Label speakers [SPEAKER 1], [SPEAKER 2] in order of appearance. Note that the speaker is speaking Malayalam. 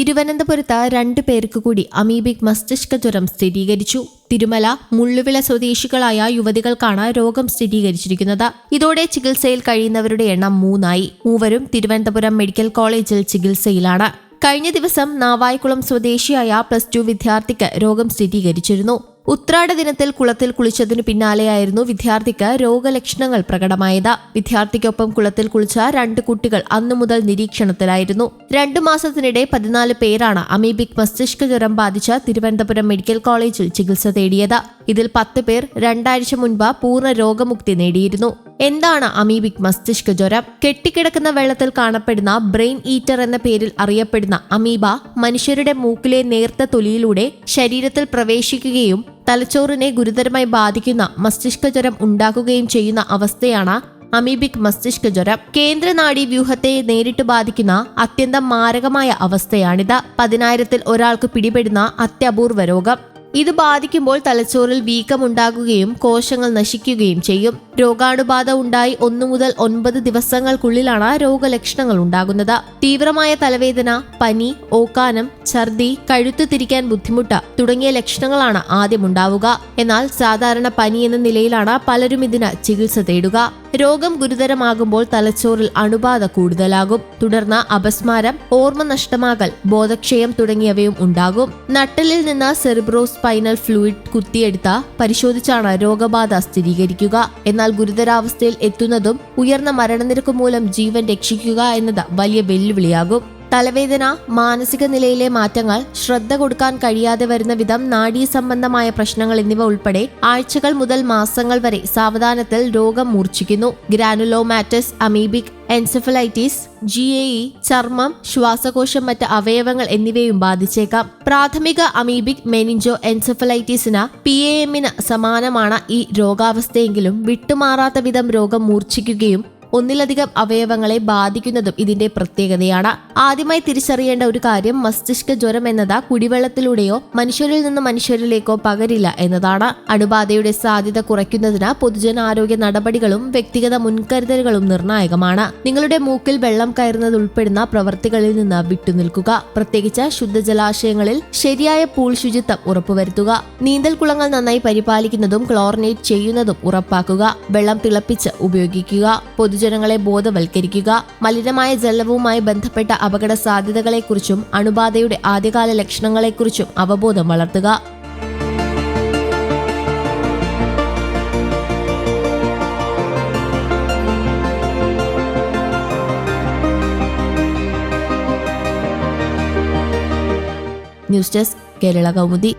[SPEAKER 1] തിരുവനന്തപുരത്ത് രണ്ടു പേർക്ക് കൂടി അമീബിക് മസ്തിഷ്ക ജ്വരം സ്ഥിരീകരിച്ചു. തിരുമല മുള്ളുവില സ്വദേശികളായ യുവതികൾക്കാണ് രോഗം സ്ഥിരീകരിച്ചിരിക്കുന്നത്. ഇതോടെ ചികിത്സയിൽ കഴിയുന്നവരുടെ എണ്ണം മൂന്നായി. മൂവരും തിരുവനന്തപുരം മെഡിക്കൽ കോളേജിൽ ചികിത്സയിലാണ്. കഴിഞ്ഞ ദിവസം നാവായിക്കുളം സ്വദേശിയായ പ്ലസ് ടു വിദ്യാർത്ഥിക്ക് രോഗം സ്ഥിരീകരിച്ചിരുന്നു. ഉത്രാട ദിനത്തിൽ കുളത്തിൽ കുളിച്ചതിനു പിന്നാലെയായിരുന്നു വിദ്യാർത്ഥിക്ക് രോഗലക്ഷണങ്ങൾ പ്രകടമായത്. വിദ്യാർത്ഥിക്കൊപ്പം കുളത്തിൽ കുളിച്ച രണ്ട് കുട്ടികൾ അന്നു മുതൽ നിരീക്ഷണത്തിലായിരുന്നു. രണ്ടു മാസത്തിനിടെ പതിനാല് പേരാണ് അമീബിക് മസ്തിഷ്ക ജ്വരം ബാധിച്ച തിരുവനന്തപുരം മെഡിക്കൽ കോളേജിൽ ചികിത്സ തേടിയത്. ഇതിൽ പത്ത് പേർ രണ്ടാഴ്ച മുൻപ് പൂർണ രോഗമുക്തി നേടിയിരുന്നു. എന്താണ് അമീബിക് മസ്തിഷ്ക ജ്വരം? കെട്ടിക്കിടക്കുന്ന വെള്ളത്തിൽ കാണപ്പെടുന്ന ബ്രെയിൻ ഈറ്റർ എന്ന പേരിൽ അറിയപ്പെടുന്ന അമീബ മനുഷ്യരുടെ മൂക്കിലെ നേർത്ത തൊലിയിലൂടെ ശരീരത്തിൽ പ്രവേശിക്കുകയും തലച്ചോറിനെ ഗുരുതരമായി ബാധിക്കുന്ന മസ്തിഷ്ക ജ്വരം ഉണ്ടാക്കുകയും ചെയ്യുന്ന അവസ്ഥയാണ് അമീബിക് മസ്തിഷ്ക ജ്വരം. കേന്ദ്ര നാഡീ വ്യൂഹത്തെ നേരിട്ട് ബാധിക്കുന്ന അത്യന്തം മാരകമായ അവസ്ഥയാണിത്. പതിനായിരത്തിൽ ഒരാൾക്ക് പിടിപെടുന്ന അത്യപൂർവ രോഗം. ഇത് ബാധിക്കുമ്പോൾ തലച്ചോറിൽ വീക്കമുണ്ടാകുകയും കോശങ്ങൾ നശിക്കുകയും ചെയ്യും. രോഗാണുബാധ ഉണ്ടായി ഒന്നു മുതൽ ഒൻപത് ദിവസങ്ങൾക്കുള്ളിലാണ് രോഗലക്ഷണങ്ങൾ ഉണ്ടാകുന്നത്. തീവ്രമായ തലവേദന പനി ഓക്കാനം ഛർദി കഴുത്ത് തിരിക്കാൻ ബുദ്ധിമുട്ട് തുടങ്ങിയ ലക്ഷണങ്ങളാണ് ആദ്യം ഉണ്ടാവുക. എന്നാൽ സാധാരണ പനി എന്ന നിലയിലാണ് പലരും ഇതിന് ചികിത്സ തേടുക. രോഗം ഗുരുതരമാകുമ്പോൾ തലച്ചോറിൽ അണുബാധ കൂടുതലാകും. തുടർന്ന് അപസ്മാരം ഓർമ്മ നഷ്ടമാകൽ ബോധക്ഷയം തുടങ്ങിയവയും ഉണ്ടാകും. നട്ടലിൽ നിന്ന് സെറിബ്രോ സ്പൈനൽ ഫ്ലൂയിഡ് കുത്തിയെടുത്ത പരിശോധിച്ചാണ് രോഗബാധ സ്ഥിരീകരിക്കുക. എന്നാൽ ഗുരുതരാവസ്ഥയിൽ എത്തുന്നതും ഉയർന്ന മരണനിരക്ക് മൂലം ജീവൻ രക്ഷിക്കുക എന്നത് വലിയ വെല്ലുവിളിയാകും. തലവേദന മാനസിക നിലയിലെ മാറ്റങ്ങൾ ശ്രദ്ധ കൊടുക്കാൻ കഴിയാതെ വരുന്ന വിധം നാഡീ സംബന്ധമായ പ്രശ്നങ്ങൾ എന്നിവ ഉൾപ്പെടെ ആഴ്ചകൾ മുതൽ മാസങ്ങൾ വരെ സാവധാനത്തിൽ രോഗം മൂർച്ഛിക്കുന്നു. Granulomatous amoebic encephalitis G A E ചർമ്മം ശ്വാസകോശം മറ്റ് അവയവങ്ങൾ എന്നിവയും ബാധിച്ചേക്കാം. പ്രാഥമിക അമീബിക് മെനിഞ്ചോ എൻസെഫലൈറ്റിസിന് പി എ എമ്മിന് സമാനമാണ് ഈ രോഗാവസ്ഥയെങ്കിലും വിട്ടുമാറാത്ത വിധം രോഗം മൂർച്ഛിക്കുകയും ഒന്നിലധികം അവയവങ്ങളെ ബാധിക്കുന്നതും ഇതിന്റെ പ്രത്യേകതയാണ്. ആദ്യമായി തിരിച്ചറിയേണ്ട ഒരു കാര്യം മസ്തിഷ്ക ജ്വരം എന്നത് കുടിവെള്ളത്തിലൂടെയോ മനുഷ്യരിൽ നിന്ന് മനുഷ്യരിലേക്കോ പകരില്ല എന്നതാണ്. അണുബാധയുടെ സാധ്യത കുറയ്ക്കുന്നതിന് പൊതുജനാരോഗ്യ നടപടികളും വ്യക്തിഗത മുൻകരുതലുകളും നിർണായകമാണ്. നിങ്ങളുടെ മൂക്കിൽ വെള്ളം കയറുന്നത് ഉൾപ്പെടുന്ന പ്രവർത്തികളിൽ നിന്ന് വിട്ടുനിൽക്കുക. പ്രത്യേകിച്ച് ശുദ്ധജലാശയങ്ങളിൽ ശരിയായ പൂൾ ശുചിത്വം ഉറപ്പുവരുത്തുക. നീന്തൽ കുളങ്ങൾ നന്നായി പരിപാലിക്കുന്നതും ക്ലോറിനേറ്റ് ചെയ്യുന്നതും ഉറപ്പാക്കുക. വെള്ളം തിളപ്പിച്ച് ഉപയോഗിക്കുക. പൊതുജനങ്ങളെ ബോധവൽക്കരിക്കുക മലിനമായ ജലവുമായി ബന്ധപ്പെട്ട അപകട സാധ്യതകളെക്കുറിച്ചും അണുബാധയുടെ ആദ്യകാല ലക്ഷണങ്ങളെക്കുറിച്ചും അവബോധം വളർത്തുക. News desk Kerala Kaumudi.